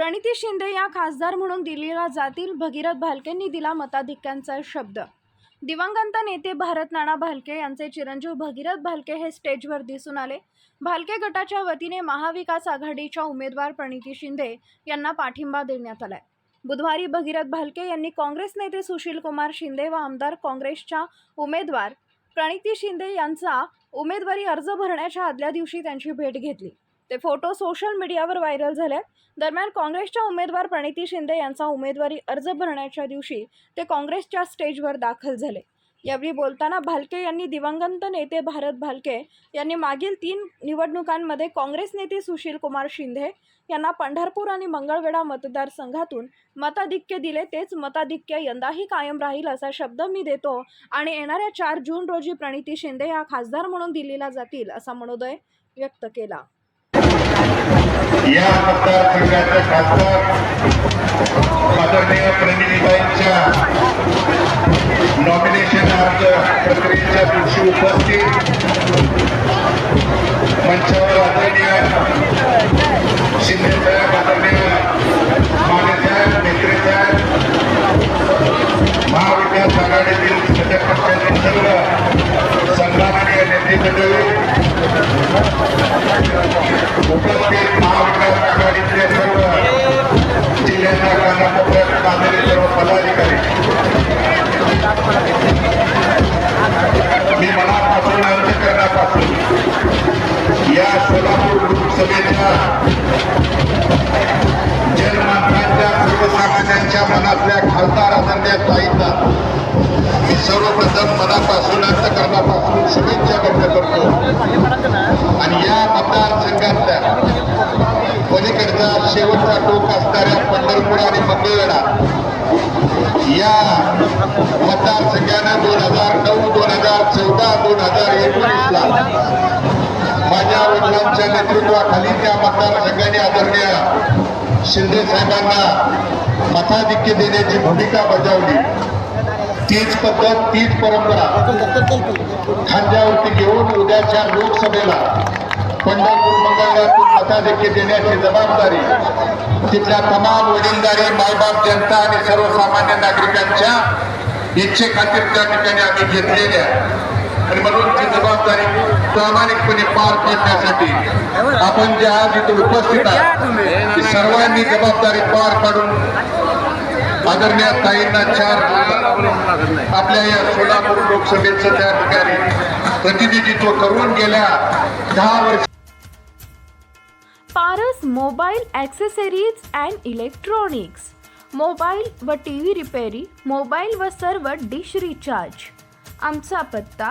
प्रणिती शिंदे या खासदार म्हणून दिल्लीला जातील. भगीरथ भालकेंनी दिला मताधिक्यांचा शब्द. दिवंगत नेते भारत नाना भालके यांचे चिरंजीव भगीरथ भालके हे स्टेजवर दिसून आले. भालके गटाच्या वतीने महाविकास आघाडीच्या उमेदवार प्रणिती शिंदे यांना पाठिंबा देण्यात आलाय. बुधवारी भगीरथ भालके यांनी काँग्रेस नेते सुशील कुमार शिंदे व आमदार काँग्रेसच्या उमेदवार प्रणिती शिंदे यांचा उमेदवारी अर्ज भरण्याच्या आदल्या दिवशी त्यांची भेट घेतली. ते फोटो सोशल मीडियावर व्हायरल झाले. दरम्यान काँग्रेसच्या उमेदवार प्रणिती शिंदे यांचा उमेदवारी अर्ज भरण्याच्या दिवशी ते काँग्रेसच्या स्टेजवर दाखल झाले. यावेळी बोलताना भालके यांनी दिवंगत नेते भारत भालके यांनी मागील तीन निवडणुकांमध्ये काँग्रेस नेते सुशील कुमार शिंदे यांना पंढरपूर आणि मंगळवेढा मतदारसंघातून मताधिक्य दिले. तेच मताधिक्य यंदाही कायम राहील असा शब्द मी देतो आणि येणाऱ्या चार जून रोजी प्रणिती शिंदे या खासदार म्हणून दिल्लीला जातील असा मनोदय व्यक्त केला. या मतदारसंघाचे खासदार आदरणीय प्रणितीबाईंच्या नॉमिनेशन अर्ज प्रक्रियेच्या दिवशी उपस्थित. उपस्थित महाविकास आघाडीतले सर्व जिल्ह्याच्या कानाकोपऱ्यात बांधलेले सर्व पदाधिकारी मी मनापासून या सोलापूर लोकसभेच्या ताईंना मी सर्वप्रथम मनापासून अंतकरणापासून शुभेच्छा व्यक्त करतो. आणि या मतदारसंघातल्या पलीकडचा शेवटचा टोक असणाऱ्या पंढरपूर आणि मंगळवेढा या मतदारसंघानं दोन हजार नऊ दोन हजार चौदा दोन हजार एकोणीसला माझ्या वडिलांच्या नेतृत्वाखाली त्या मतदारसंघाने आदरणीय शिंदे साहेबांना मताधिक्य देण्याची भूमिका बजावली. तीच पद्धत तीच परंपरा खांद्यावरती घेऊन उद्याच्या लोकसभेला पंढरपूर मंगळातून मताधिक्य देण्याची जबाबदारी तिथल्या तमाम वडीलदारी मायबाप जनता आणि सर्वसामान्य नागरिकांच्या इच्छेखातीर त्या ठिकाणी आम्ही घेतलेल्या. आणि म्हणून ती जबाबदारी प्रामाणिकपणे पार पाडण्यासाठी आपण जे आज इथे उपस्थित आहात ती सर्वांनी जबाबदारी पार पाडून आदरणीय ताईंना चार आपल्या या सोलापूर लोकसभेचं त्या ठिकाणी प्रतिनिधित्व करून गेल्या दहा वर्ष Paras mobile accessories and electronics. Mobile व टी व्ही रिपेरी मोबाईल व सर्व डिश रिचार्ज. आमचा पत्ता